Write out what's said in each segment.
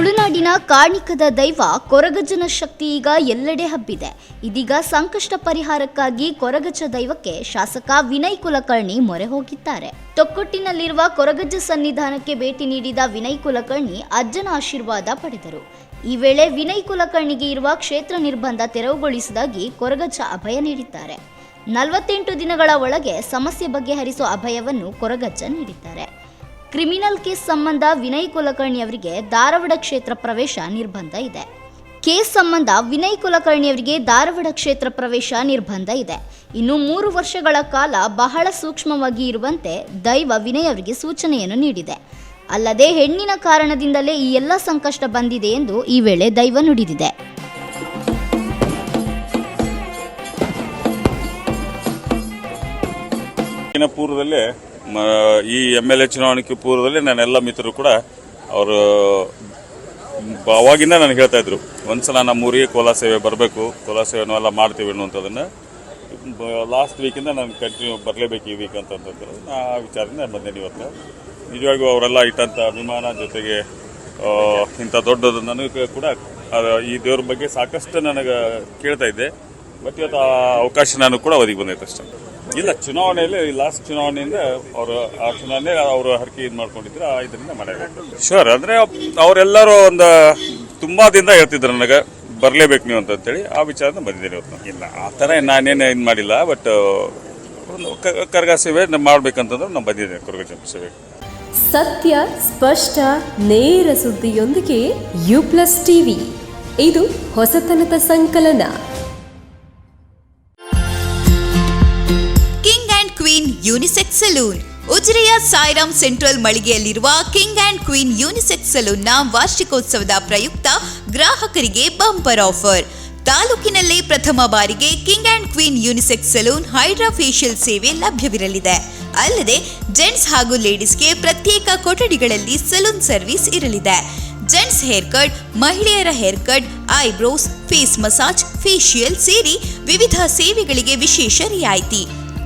ತುಳುನಾಡಿನ ಕಾಣಿಕದ ದೈವ ಕೊರಗಜ್ಜನ ಶಕ್ತಿ ಈಗ ಎಲ್ಲೆಡೆ ಹಬ್ಬಿದೆ. ಇದೀಗ ಸಂಕಷ್ಟ ಪರಿಹಾರಕ್ಕಾಗಿ ಕೊರಗಜ್ಜ ದೈವಕ್ಕೆ ಶಾಸಕ ವಿನಯ್ ಕುಲಕರ್ಣಿ ಮೊರೆ ಹೋಗಿದ್ದಾರೆ. ತೊಕ್ಕೊಟ್ಟಿನಲ್ಲಿರುವ ಕೊರಗಜ್ಜ ಸನ್ನಿಧಾನಕ್ಕೆ ಭೇಟಿ ನೀಡಿದ ವಿನಯ್ ಕುಲಕರ್ಣಿ ಅಜ್ಜನ ಆಶೀರ್ವಾದ ಪಡೆದರು. ಈ ವೇಳೆ ವಿನಯ್ ಕುಲಕರ್ಣಿಗೆ ಇರುವ ಕ್ಷೇತ್ರ ನಿರ್ಬಂಧ ತೆರವುಗೊಳಿಸಿದಾಗಿ ಕೊರಗಜ್ಜ ಅಭಯ ನೀಡಿದ್ದಾರೆ. ನಲವತ್ತೆಂಟು ದಿನಗಳ ಒಳಗೆ ಸಮಸ್ಯೆ ಬಗೆಹರಿಸುವ ಅಭಯವನ್ನು ಕೊರಗಜ್ಜ ನೀಡಿದ್ದಾರೆ. ಕ್ರಿಮಿನಲ್ ಕೇಸ್ ಸಂಬಂಧ ವಿನಯ್ ಕುಲಕರ್ಣಿ ಅವರಿಗೆ ಧಾರವಾಡ ಕ್ಷೇತ್ರ ಪ್ರವೇಶ ನಿರ್ಬಂಧ ಇದೆ. ಕೇಸ್ ಸಂಬಂಧ ವಿನಯ್ ಕುಲಕರ್ಣಿ ಅವರಿಗೆ ಧಾರವಾಡ ಕ್ಷೇತ್ರ ಪ್ರವೇಶ ನಿರ್ಬಂಧ ಇದೆ. ಇನ್ನು ಮೂರು ವರ್ಷಗಳ ಕಾಲ ಬಹಳ ಸೂಕ್ಷ್ಮವಾಗಿ ಇರುವಂತೆ ದೈವ ವಿನಯ್ ಅವರಿಗೆ ಸೂಚನೆಯನ್ನು ನೀಡಿದೆ. ಅಲ್ಲದೆ ಹೆಣ್ಣಿನ ಕಾರಣದಿಂದಲೇ ಈ ಎಲ್ಲ ಸಂಕಷ್ಟ ಬಂದಿದೆ ಎಂದು ಈ ವೇಳೆ ದೈವ ನುಡಿದಿದೆ. ಪೂರ್ವದಲ್ಲೇ ಈ ಎಂ ಎಲ್ ಎ ಚುನಾವಣೆಗೆ ಪೂರ್ವದಲ್ಲಿ ನನ್ನೆಲ್ಲ ಮಿತ್ರರು ಕೂಡ ಅವರು ಅವಾಗಿಂದ ನಾನು ಹೇಳ್ತಾ ಇದ್ರು, ಒಂದ್ಸಲ ನಮ್ಮ ಊರಿಗೆ ಕೋಲಾ ಸೇವೆ ಬರಬೇಕು ಕೋಲಾ ಸೇವೆನೂ ಎಲ್ಲ ಮಾಡ್ತೀವಿ ಅನ್ನುವಂಥದ್ದನ್ನು. ಲಾಸ್ಟ್ ವೀಕಿಂದ ನಾನು ಕಂಟಿನ್ಯೂ ಬರಲೇಬೇಕು ಈ ವೀಕ್ ಅಂತಂದ್ರೆ ಆ ವಿಚಾರದಿಂದ ಬಂದೇನೆ ಇವತ್ತು. ನಿಜವಾಗಿಯೂ ಅವರೆಲ್ಲ ಇಟ್ಟಂಥ ಅಭಿಮಾನ ಜೊತೆಗೆ ಇಂಥ ದೊಡ್ಡದು ನನಗೆ ಕೂಡ ಈ ದೇವ್ರ ಬಗ್ಗೆ ಸಾಕಷ್ಟು ನನಗೆ ಕೇಳ್ತಾ ಇದ್ದೆ. ಬಟ್ ಇವತ್ತು ಆ ಅವಕಾಶ ನಾನು ಕೂಡ ಒದಗಿ ಬಂದೈತೆ ಅಷ್ಟೇ. ಇಲ್ಲ ಚುನಾವಣೆಯಲ್ಲಿ ಲಾಸ್ಟ್ ಚುನಾವಣೆಯಿಂದ ಅವರು ಆ ಚುನಾವಣೆ ಅವರು ಹರಕೆ ಇದು ಮಾಡ್ಕೊಂಡಿದ್ರು ಆ ಇದರಿಂದ ಮನೆ ಶೋರ್ ಅಂದರೆ ಅವರೆಲ್ಲರೂ ಒಂದು ತುಂಬಾ ದಿನ ಹೇಳ್ತಿದ್ರು ನನಗೆ ಬರಲೇಬೇಕು ನೀವು ಅಂತ ಅಂತೇಳಿ ಆ ವಿಚಾರನ ಬಂದಿದ್ದೀನಿ ಇವತ್ತು ಇಲ್ಲ ಆ ಥರ ನಾನೇನು ಇದು ಮಾಡಿಲ್ಲ ಬಟ್ ಒಂದು ಕರ್ಗ ಸೇವೆ ಮಾಡ್ಬೇಕಂತಂದ್ರೆ ನಾನು ಬಂದಿದ್ದೇನೆ ಕರ್ಗ ಸೇವೆ. ಸತ್ಯ ಸ್ಪಷ್ಟ ನೇರ ಸುದ್ದಿಯೊಂದಿಗೆ ಯು ಪ್ಲಸ್ ಟಿವಿ ಇದು ಹೊಸತನದ ಸಂಕಲನ. Unisex salon. ಉಜಿರೆಯ ಸಾಯಿರಾಮ್ ಸೆಂಟ್ರಲ್ ಮಳಿಗೆಯಲ್ಲಿರುವ ಕಿಂಗ್ ಅಂಡ್ ಕ್ವೀನ್ ಯೂನಿಸೆಕ್ಸ್ ಸಲೂನ್ನ ವಾರ್ಷಿಕೋತ್ಸವದ ಪ್ರಯುಕ್ತ ಗ್ರಾಹಕರಿಗೆ ಬಂಪರ್ ಆಫರ್. ತಾಲೂಕಿನಲ್ಲೇ ಪ್ರಥಮ ಬಾರಿಗೆ king and queen unisex salon hydra facial ಸೇವೆ ಲಭ್ಯವಿರಲಿದೆ. ಅಲ್ಲದೆ, ಜೆಂಟ್ಸ್ ಹಾಗೂ ಲೇಡೀಸ್ಗೆ ಪ್ರತ್ಯೇಕ ಕೊಠಡಿಗಳಲ್ಲಿ ಸಲೂನ್ ಸರ್ವಿಸ್ ಇರಲಿದೆ. ಜೆಂಟ್ಸ್ ಹೇರ್ ಕಟ್, ಮಹಿಳೆಯರ hair cut, eyebrows, face massage facial ಸೇರಿ ವಿವಿಧ ಸೇವೆಗಳಿಗೆ ವಿಶೇಷ ರಿಯಾಯಿತಿ.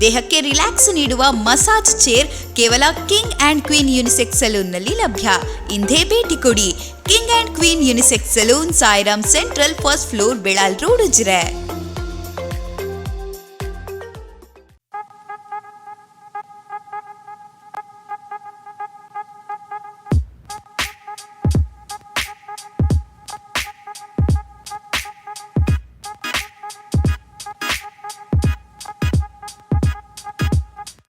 ದೇಹಕ್ಕೆ ರಿಲ್ಯಾಕ್ಸ್ ನೀಡುವ ಮಸಾಜ್ ಚೇರ್ ಕೇವಲ ಕಿಂಗ್ ಅಂಡ್ ಕ್ವೀನ್ ಯುನಿಸೆಕ್ಸ್ ಸಲೂನ್ನಲ್ಲಿ ಲಭ್ಯ. ಇಂದೇ ಭೇಟಿ ಕೊಡಿ. King and queen unisex salon, Sairam central, first floor Belal road, Ujire.